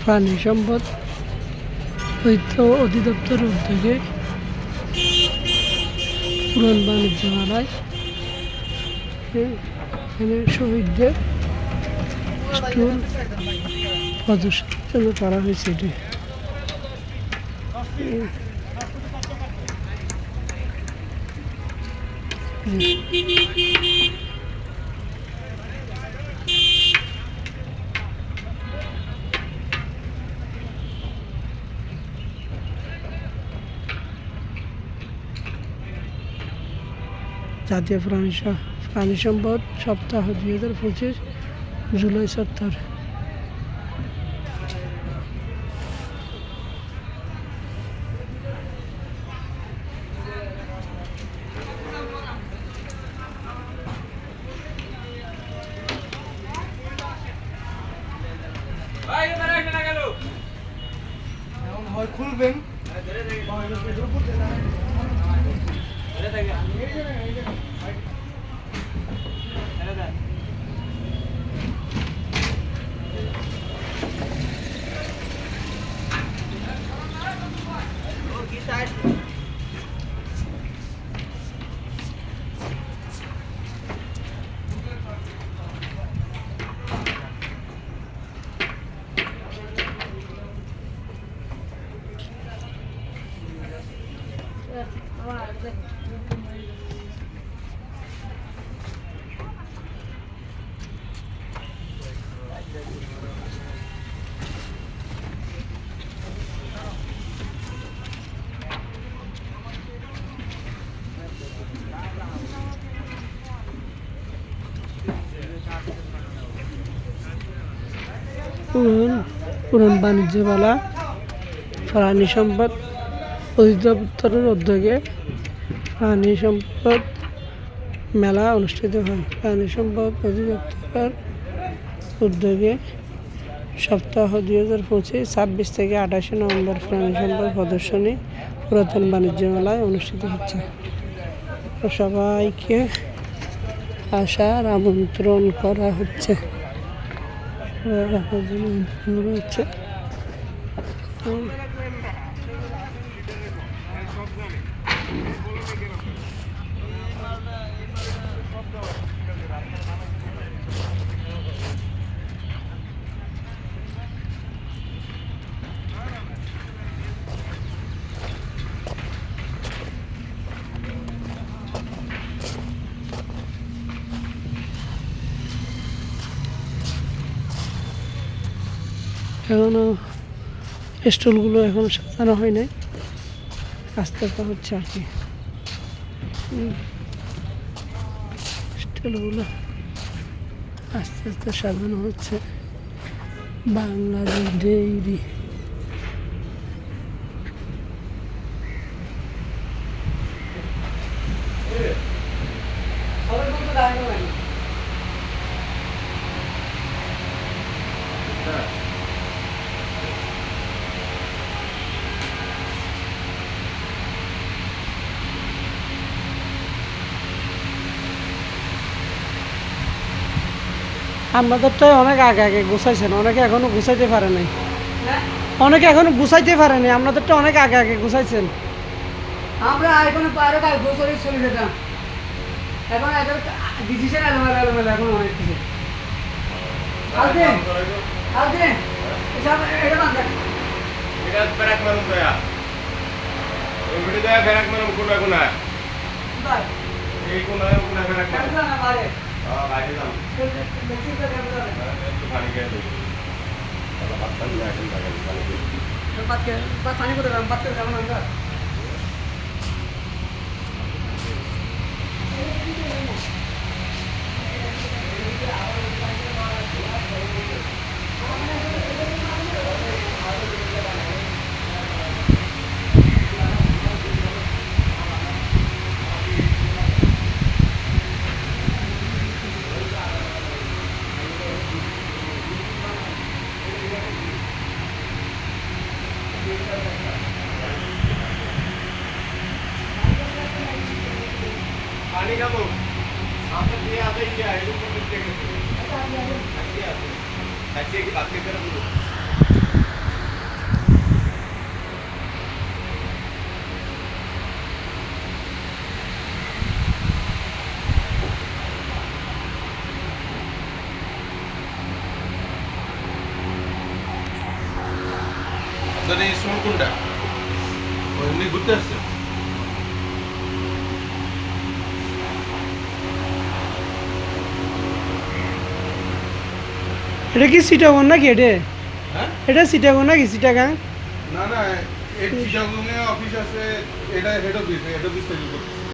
প্রাণী সম্পদ ঐক্য অধিদপ্তর উদ্যোগে পুরন বাণিজ্য মেলায় এখানে শহীদদের স্টুল প্রদর্শনের জন্য করা হয়েছে এটি হুম। জাতীয় প্রাণী প্রাণী সম্পদ সপ্তাহ দুই হাজার পঁচিশ জুলাই সপ্তাহ এখন হয় খুলবেন পুরন পুরন বাণিজ্য মেলা প্রাণী সম্পদ, অধিদপ্তরের উদ্যোগে প্রাণী সম্পদ মেলা অনুষ্ঠিত হয়। প্রাণী সম্পদ অধিদপ্তরের উদ্যোগে সপ্তাহ দুই হাজার পঁচিশ, ছাব্বিশ থেকে আঠাশে নভেম্বর প্রাণী সম্পদ প্রদর্শনী পুরাতন বাণিজ্য মেলায় অনুষ্ঠিত হচ্ছে। সবাইকে আসার আমন্ত্রণ করা হচ্ছে। রাখার জন্য উম, স্টলগুলো এখনও সাজানো হয় নাই। আস্তে আস্তে হচ্ছে আর কি। স্টলগুলো আস্তে আস্তে সাজানো হচ্ছে। বাংলাদেশ ডেইরি। আপনাদেরটাই অনেক আগে আগে গুছাইছেন অনেকে এখনও গুছাইতে পারে নাই। অনেকে এখনও গুছাইতে পারে নাই আপনাদেরটা অনেক আগে আগে গুছাইছেন। আমরা এখন আরও কাজ বছরে চলে যেতাম। এখন এখন ডিসিশন এলোমেলো এলোমেলো এখন অনেক কিছু। এই কোন কোন বেরাক মানুষ না পারে হ্যাঁ বাইরে যাও দেখছি তো आता इथे आहे खाली की बाकी करत దాని సోడుకుండా అవన్నీ గుర్తేస్తాయి এটা কি সিটাগন নাকি এটা? হ্যাঁ? এটা সিটাগন নাকি সিটাগাং না না এই চিটাগংয়ে অফিস আছে এটা হেড অফিস হেড অফিস